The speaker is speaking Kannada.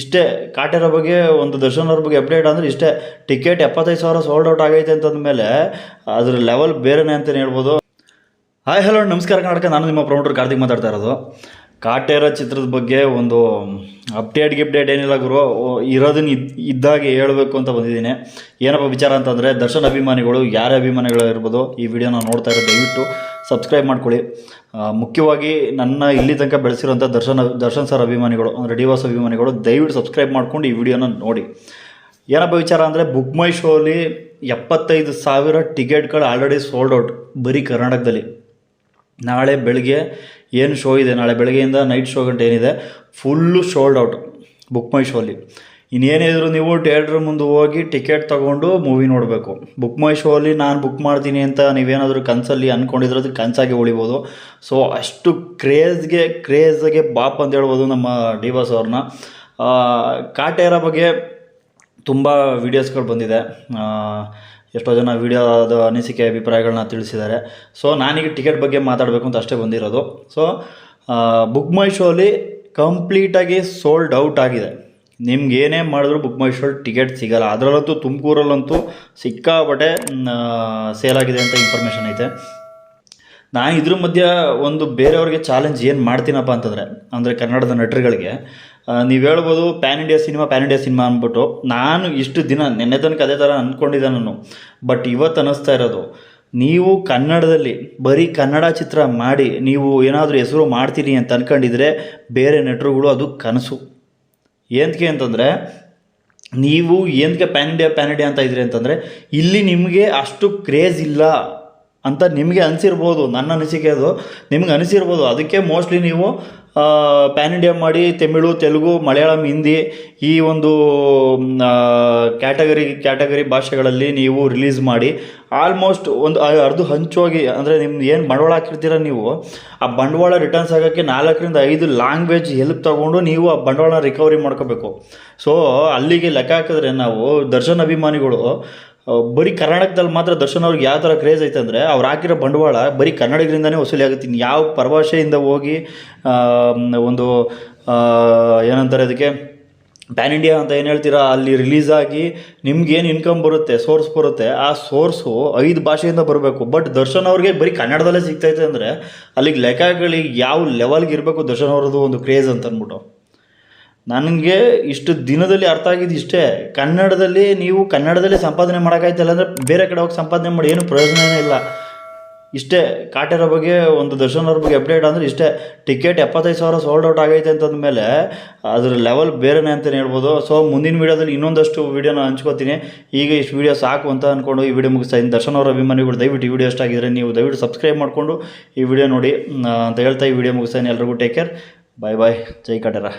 ಇಷ್ಟೇ ಕಾಟೇರ ಬಗ್ಗೆ, ಒಂದು ದರ್ಶನ್ ಅವ್ರ ಬಗ್ಗೆ ಅಪ್ಡೇಟ್ ಅಂದರೆ ಇಷ್ಟೇ ಟಿಕೆಟ್ ಎಪ್ಪತ್ತೈದು ಸಾವಿರ ಸೋಲ್ಡ್ ಔಟ್ ಆಗೈತೆ ಅಂತಂದಮೇಲೆ ಅದ್ರ ಲೆವೆಲ್ ಬೇರೆನೇ ಅಂತಲೇ ಹೇಳ್ಬೋದು. ಹಾಯ್ ಹಲೋ ನಮಸ್ಕಾರ ಕರ್ನಾಟಕ ನಾನು ನಿಮ್ಮ ಪ್ರಮೋಟರ್ ಕಾರ್ತಿಕ್ ಮಾತಾಡ್ತಾ ಇರೋದು. ಕಾಟೇರ ಚಿತ್ರದ ಬಗ್ಗೆ ಒಂದು ಅಪ್ಡೇಟ್ ಗಿಪ್ಡೇಟ್ ಏನಿಲ್ಲ ಗುರು. ಇರೋದನ್ನ ಇದ್, ಇದ್ದಾಗೆ ಹೇಳಬೇಕು ಅಂತ ಬಂದಿದ್ದೀನಿ. ಏನಪ್ಪ ವಿಚಾರ ಅಂತಂದರೆ, ದರ್ಶನ್ ಅಭಿಮಾನಿಗಳು ಯಾರೇ ಅಭಿಮಾನಿಗಳಿರ್ಬೋದು, ಈ ವಿಡಿಯೋನ ನೋಡ್ತಾ ಇರೋ ದಯವಿಟ್ಟು ಸಬ್ಸ್ಕ್ರೈಬ್ ಮಾಡ್ಕೊಳ್ಳಿ. ಮುಖ್ಯವಾಗಿ ನನ್ನ ಇಲ್ಲಿ ತನಕ ಬೆಳೆಸಿರೋಂಥ ದರ್ಶನ್ ದರ್ಶನ್ ಸರ್ ಅಭಿಮಾನಿಗಳು, ಅಂದರೆ ಡಿವಾಸ್ ಅಭಿಮಾನಿಗಳು, ದಯವಿಟ್ಟು ಸಬ್ಸ್ಕ್ರೈಬ್ ಮಾಡ್ಕೊಂಡು ಈ ವಿಡಿಯೋನ ನೋಡಿ. ಏನಪ್ಪ ವಿಚಾರ ಅಂದರೆ ಬುಕ್ ಮೈ ಶೋಲಿ ಎಪ್ಪತ್ತೈದು ಸಾವಿರ ಟಿಕೆಟ್ಗಳು ಆಲ್ರೆಡಿ ಸೋಲ್ಡ್ ಔಟ್ ಬರೀ ಕರ್ನಾಟಕದಲ್ಲಿ. ನಾಳೆ ಬೆಳಗ್ಗೆ ಏನು ಶೋ ಇದೆ? ನಾಳೆ ಬೆಳಗ್ಗೆಯಿಂದ ನೈಟ್ ಶೋ ಗಂಟೆ ಏನಿದೆ? Full sold out book my show ಇನ್ನೇನಿದ್ರು ನೀವು ಥಿಯೇಟ್ರ್ ಮುಂದೆ ಹೋಗಿ ಟಿಕೆಟ್ ತೊಗೊಂಡು ಮೂವಿ ನೋಡಬೇಕು. ಬುಕ್ ಮೈ ಶೋಲಿ ನಾನು ಬುಕ್ ಮಾಡ್ತೀನಿ ಅಂತ ನೀವೇನಾದರೂ ಕನಸಲ್ಲಿ ಅಂದ್ಕೊಂಡಿದ್ರೆ ಅದು ಕನಸಾಗಿ ಉಳಿಬೋದು. ಸೊ ಅಷ್ಟು ಕ್ರೇಜ್ಗೆ ಕ್ರೇಜ್ಗೆ ಬಾಪ್ ಅಂತ ಹೇಳ್ಬೋದು ನಮ್ಮ ಡಿ ಬಾಸ್ ಅವ್ರನ್ನ ಕಾಟೇರ ಬಗ್ಗೆ ತುಂಬ ವೀಡಿಯೋಸ್ಗಳು ಬಂದಿದೆ. ಎಷ್ಟೋ ಜನ ವೀಡಿಯೋದ ಅನಿಸಿಕೆ ಅಭಿಪ್ರಾಯಗಳನ್ನ ತಿಳಿಸಿದ್ದಾರೆ. ಸೊ ನಾನೀಗ ಟಿಕೆಟ್ ಬಗ್ಗೆ ಮಾತಾಡಬೇಕು ಅಂತ ಅಷ್ಟೇ ಬಂದಿರೋದು. ಸೊ ಬುಕ್ ಮೈ ಶೋಲಿ ಕಂಪ್ಲೀಟಾಗಿ ಸೋಲ್ಡ್ ಔಟ್ ಆಗಿದೆ. ನಿಮ್ಗೆ ಏನೇ ಮಾಡಿದ್ರು ಬುಕ್ ಮೈ ಶೋ ಟಿಕೆಟ್ ಸಿಗಲ್ಲ. ಅದರಲ್ಲಂತೂ ತುಮಕೂರಲ್ಲಂತೂ ಸಿಕ್ಕಾಪಟ್ಟೆ ಸೇಲ್ ಆಗಿದೆ ಅಂತ ಇನ್ಫಾರ್ಮೇಷನ್ ಐತೆ. ನಾನು ಇದ್ರ ಮಧ್ಯ ಒಂದು ಬೇರೆಯವ್ರಿಗೆ ಚಾಲೆಂಜ್ ಏನು ಮಾಡ್ತೀನಪ್ಪ ಅಂತಂದರೆ, ಅಂದರೆ ಕನ್ನಡದ ನಟರುಗಳಿಗೆ ನೀವು ಹೇಳ್ಬೋದು pan India cinema pan India cinema ಅಂದ್ಬಿಟ್ಟು ನಾನು ಇಷ್ಟು ದಿನ ನಿನ್ನೆ ತನಕ ಅದೇ ಥರ ಅಂದ್ಕೊಂಡಿದ್ದೆ ನಾನು. ಬಟ್ ಇವತ್ತು ಅನ್ನಿಸ್ತಾ ಇರೋದು, ನೀವು ಕನ್ನಡದಲ್ಲಿ ಬರೀ ಕನ್ನಡ ಚಿತ್ರ ಮಾಡಿ ನೀವು ಏನಾದರೂ ಹೆಸರು ಮಾಡ್ತೀನಿ ಅಂತ ಅನ್ಕೊಂಡಿದ್ರೆ ಬೇರೆ ನಟರುಗಳು ಅದು ಕನಸು. ಏನಕ್ಕೆ ಅಂತಂದರೆ, ನೀವು ಏನಕ್ಕೆ ಪ್ಯಾನ್ ಇಂಡಿಯಾ ಪ್ಯಾನ್ ಇಂಡಿಯಾ ಅಂತ ಇದ್ರಿ ಅಂತಂದರೆ, ಇಲ್ಲಿ ನಿಮಗೆ ಅಷ್ಟು ಕ್ರೇಜ್ ಇಲ್ಲ ಅಂತ ನಿಮಗೆ ಅನಿಸಿರ್ಬೋದು. ನನ್ನ ಅನಿಸಿಕೆ ಅದು. ನಿಮ್ಗೆ ಅನಿಸಿರ್ಬೋದು. ಅದಕ್ಕೆ ಮೋಸ್ಟ್ಲಿ ನೀವು ಪ್ಯಾನ್ ಇಂಡಿಯಾ ಮಾಡಿ ತಮಿಳು, ತೆಲುಗು, ಮಲಯಾಳಂ, ಹಿಂದಿ ಈ ಒಂದು ಕ್ಯಾಟಗರಿ ಕ್ಯಾಟಗರಿ ಭಾಷೆಗಳಲ್ಲಿ ನೀವು ರಿಲೀಸ್ ಮಾಡಿ. ಆಲ್ಮೋಸ್ಟ್ ಒಂದು ಅರ್ಧ ಹಂಚೋಗಿ, ಅಂದರೆ ನಿಮ್ದು ಏನು ಬಂಡವಾಳ ಹಾಕಿರ್ತೀರ ನೀವು, ಆ ಬಂಡವಾಳ ರಿಟರ್ನ್ಸ್ ಆಗೋಕ್ಕೆ ನಾಲ್ಕರಿಂದ ಐದು ಲ್ಯಾಂಗ್ವೇಜ್ ಹೆಲ್ಪ್ ತಗೊಂಡು ನೀವು ಆ ಬಂಡವಾಳ ರಿಕವರಿ ಮಾಡ್ಕೋಬೇಕು. ಸೊ ಅಲ್ಲಿಗೆ ಲೆಕ್ಕ ಹಾಕಿದ್ರೆ ನಾವು ದರ್ಶನ್ ಅಭಿಮಾನಿಗಳು ಬರೀ ಕರ್ನಾಟಕದಲ್ಲಿ ಮಾತ್ರ ದರ್ಶನ್ ಅವ್ರಿಗೆ ಯಾವ ಥರ ಕ್ರೇಜ್ ಐತೆ ಅಂದರೆ ಅವ್ರು ಹಾಕಿರೋ ಬಂಡವಾಳ ಬರೀ ಕನ್ನಡಿಗರಿಂದನೇ ವಸೂಲಿ ಆಗುತ್ತೆ. ಯಾವ ಪರಭಾಷೆಯಿಂದ ಹೋಗಿ ಒಂದು ಏನಂತಾರೆ ಅದಕ್ಕೆ ಪ್ಯಾನ್ ಇಂಡಿಯಾ ಅಂತ ಏನು ಹೇಳ್ತೀರಾ, ಅಲ್ಲಿ ರಿಲೀಸ್ ಆಗಿ ನಿಮ್ಗೇನು ಇನ್ಕಮ್ ಬರುತ್ತೆ ಸೋರ್ಸ್ ಬರುತ್ತೆ, ಆ ಸೋರ್ಸು ಐದು ಭಾಷೆಯಿಂದ ಬರಬೇಕು. ಬಟ್ ದರ್ಶನ್ ಅವ್ರಿಗೆ ಬರೀ ಕನ್ನಡದಲ್ಲೇ ಸಿಗ್ತೈತೆ ಅಂದರೆ ಅಲ್ಲಿಗೆ ಲೆಕ್ಕಗಳಿಗೆ ಯಾವ ಲೆವೆಲ್ಗೆ ಇರಬೇಕು ದರ್ಶನ್ ಅವ್ರದ್ದು ಒಂದು ಕ್ರೇಜ್ ಅಂತ ಅಂದ್ಬಿಟ್ಟು ನನಗೆ ಇಷ್ಟು ದಿನದಲ್ಲಿ ಅರ್ಥ ಆಗಿದ್ದು ಇಷ್ಟೇ. ಕನ್ನಡದಲ್ಲಿ ನೀವು ಕನ್ನಡದಲ್ಲಿ ಸಂಪಾದನೆ ಮಾಡೋಕ್ಕಾಯ್ತಲ್ಲ ಅಂದರೆ ಬೇರೆ ಕಡೆ ಹೋಗಿ ಸಂಪಾದನೆ ಮಾಡಿ ಏನು ಪ್ರಯೋಜನವೇ ಇಲ್ಲ. ಇಷ್ಟೇ, ಕಾಟೇರ ಬಗ್ಗೆ ಒಂದು ದರ್ಶನ್ ಅವ್ರ ಬಗ್ಗೆ ಅಪ್ಡೇಟ್ ಅಂದರೆ ಇಷ್ಟೇ. ಟಿಕೆಟ್ ಎಪ್ಪತ್ತೈದು ಸಾವಿರ ಸೋಲ್ಡ್ ಔಟ್ ಆಗೈತೆ ಅಂತಂದಮೇಲೆ ಅದ್ರ ಲೆವೆಲ್ ಬೇರೆನೇ ಅಂತಲೇ ಹೇಳ್ಬೋದು. ಸೊ ಮುಂದಿನ ವೀಡಿಯೋದಲ್ಲಿ ಇನ್ನೊಂದಷ್ಟು ವೀಡಿಯೋನ ಹಂಚ್ಕೋತೀನಿ. ಈಗ ಇಷ್ಟು ವೀಡಿಯೋ ಸಾಕು ಅಂತ ಅಂದ್ಕೊಂಡು ಈ ವಿಡಿಯೋ ಮುಗಿಸ್ತಾ ಇದ್ದೀನಿ. ದರ್ಶನ್ ಅವರ ಅಭಿಮಾನಿಗಳು ದಯವಿಟ್ಟು ಈ ವಿಡಿಯೋ ಇಷ್ಟ ಆಗಿದ್ರೆ ನೀವು ದಯವಿಟ್ಟು ಸಬ್ಸ್ಕ್ರೈಬ್ ಮಾಡಿಕೊಂಡು ಈ ವಿಡಿಯೋ ನೋಡಿ ಅಂತ ಹೇಳ್ತಾ ಈ ವಿಡಿಯೋ ಮುಗಿಸ್ತಾ ಇದ್ದೀನಿ. ಎಲ್ರಿಗೂ ಟೇಕ್ ಕೇರ್ ಬಾಯ್ ಬಾಯ್ ಜೈ ಕಾಟೇರ.